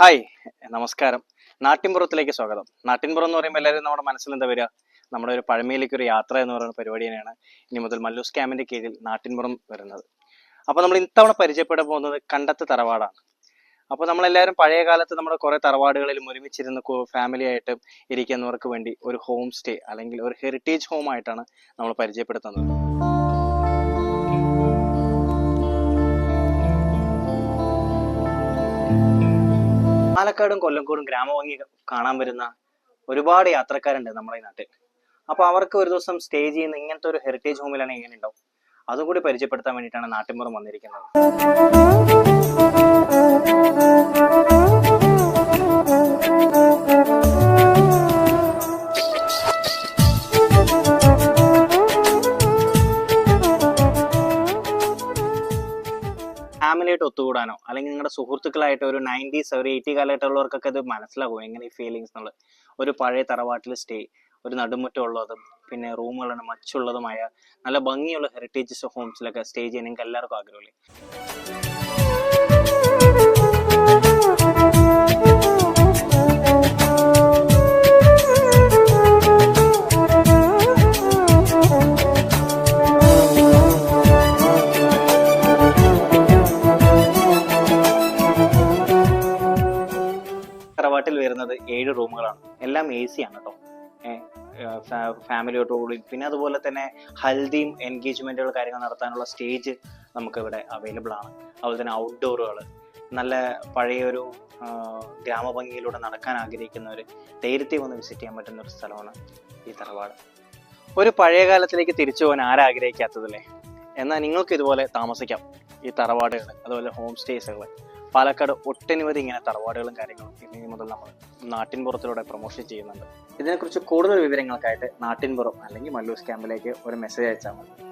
Hi നമസ്കാരം. നാട്ടിൻപുറത്തിലേക്ക് സ്വാഗതം. നാട്ടിൻപുറം എന്ന് പറയുമ്പോൾ എല്ലാവരും നമ്മുടെ മനസ്സിൽ എന്താ വരിക? നമ്മുടെ ഒരു പഴമയിലേക്ക് ഒരു യാത്ര എന്ന് പറയുന്ന പരിപാടി തന്നെയാണ് ഇനി മുതൽ മല്ലൂസ് സ്കാമിന്റെ കീഴിൽ നാട്ടിൻപുറം വരുന്നത്. അപ്പോൾ നമ്മൾ ഇത്തവണ പരിചയപ്പെടാൻ പോകുന്നത് കണ്ടത്ത് തറവാടാണ്. അപ്പോൾ നമ്മളെല്ലാവരും പഴയ കാലത്ത് നമ്മുടെ കുറേ തറവാടുകളിലും ഒരുമിച്ചിരുന്ന് ഫാമിലി ആയിട്ട് ഇരിക്കുന്നവർക്ക് വേണ്ടി ഒരു ഹോം സ്റ്റേ അല്ലെങ്കിൽ ഒരു ഹെറിറ്റേജ് ഹോം ആയിട്ടാണ് നമ്മൾ പരിചയപ്പെടുത്തുന്നത്. പാലക്കാടും കൊല്ലംകോടും ഗ്രാമഭംഗി കാണാൻ വരുന്ന ഒരുപാട് യാത്രക്കാരുണ്ട് നമ്മുടെ ഈ നാട്ടിൽ. അപ്പൊ അവർക്ക് ഒരു ദിവസം സ്റ്റേ ചെയ്യുന്ന ഇങ്ങനത്തെ ഒരു ഹെറിറ്റേജ് ഹോമിലാണ് എങ്ങനെ ഉണ്ടാവും? അതും കൂടി പരിചയപ്പെടുത്താൻ വേണ്ടിയിട്ടാണ് നാട്ടിൻപുറം വന്നിരിക്കുന്നത്. ഫാമിലിയായിട്ട് ഒത്തുകൂടാനോ? അല്ലെങ്കിൽ നിങ്ങളുടെ സുഹൃത്തുക്കളായിട്ട് ഒരു നയന്റീസ് ഒരു എയ്റ്റി കാലഘട്ടമുള്ളവർക്കൊക്കെ ഇത് മനസ്സിലാകും എങ്ങനെ ഈ ഫീലിങ്സ് എന്നുള്ളത് ഒരു പഴയ തറവാട്ടിൽ സ്റ്റേ ഒരു നടുമുറ്റം ഉള്ളതും പിന്നെ റൂമുകളാണ് മച്ചുള്ളതുമായ നല്ല ഭംഗിയുള്ള ഹെറിറ്റേജ് ഹോംസിലൊക്കെ സ്റ്റേ ചെയ്യാൻ നിങ്ങൾക്ക് എല്ലാവർക്കും ആഗ്രഹമില്ലേ? തറവാട്ടിൽ വരുന്നത് ഏഴ് റൂമുകളാണ്. എല്ലാം എ സി ആണ് കേട്ടോ ഫാമിലിയോടുകൂടി പിന്നെ അതുപോലെ തന്നെ ഹൽദിയും എൻഗേജ്മെന്റുകൾ കാര്യങ്ങൾ നടത്താനുള്ള സ്റ്റേജ് നമുക്ക് ഇവിടെ അവൈലബിൾ ആണ്. അതുപോലെ തന്നെ ഔട്ട്ഡോറുകൾ നല്ല പഴയൊരു ഗ്രാമഭംഗിയിലൂടെ നടക്കാൻ ആഗ്രഹിക്കുന്നവർ ധൈര്യത്തിൽ വന്ന് വിസിറ്റ് ചെയ്യാൻ പറ്റുന്ന ഒരു സ്ഥലമാണ് ഈ തറവാട്. ഒരു പഴയ കാലത്തിലേക്ക് തിരിച്ചു പോകാൻ ആരാഗ്രഹിക്കാത്തതല്ലേ എന്നാൽ നിങ്ങൾക്ക് ഇതുപോലെ താമസിക്കാം ഈ തറവാടുകൾ അതുപോലെ ഹോം സ്റ്റേസുകൾ പാലക്കാട് ഒട്ടനവധി ഇങ്ങനെ തറവാടുകളും കാര്യങ്ങളും ഇനി മുതൽ നമ്മൾ നാട്ടിൻപുറത്തിലൂടെ പ്രൊമോഷൻ ചെയ്യുന്നുണ്ട്. ഇതിനെക്കുറിച്ച് കൂടുതൽ വിവരങ്ങൾക്കായിട്ട് നാട്ടിൻപുറം അല്ലെങ്കിൽ മല്ലൂസ് ക്യാമ്പിലേക്ക് ഒരു മെസ്സേജ് അയച്ചാൽ മതി.